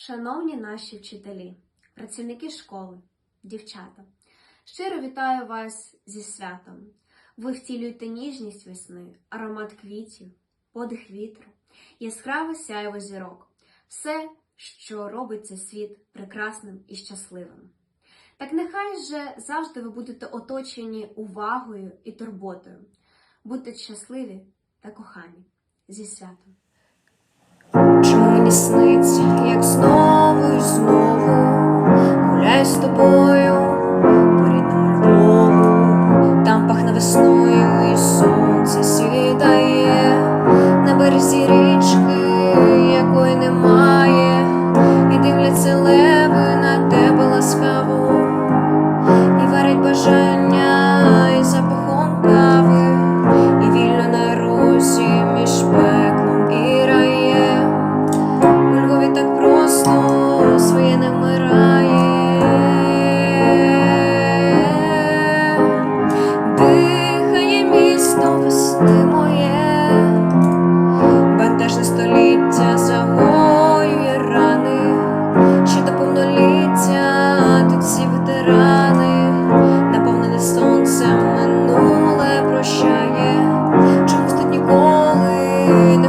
Шановні наші вчителі, працівники школи, дівчата, щиро вітаю вас зі святом. Ви втілюєте ніжність весни, аромат квітів, подих вітру, яскраве сяйво зірок, все, що робить цей світ прекрасним і щасливим. Так нехай же завжди ви будете оточені увагою і турботою. Будьте щасливі та кохані зі святом мені сниться, як знову і знову гуляю з тобою по рідному дому, там пахне весною, і сонце сідає на березі річки, якої немає, і дивляться леви на тебе ласкаво, і варять бажання і запахом кави, і вільно на розі між. сни моє, бентежне століття загоює рани, ще до повноліття тут всі ветерани, наповнене сонцем минуле прощає, чомусь тут ніколи не.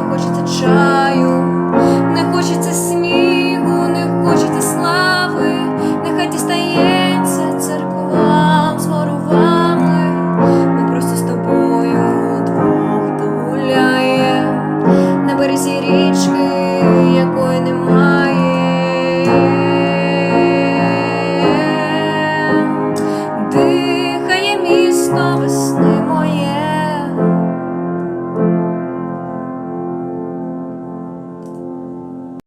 sleep.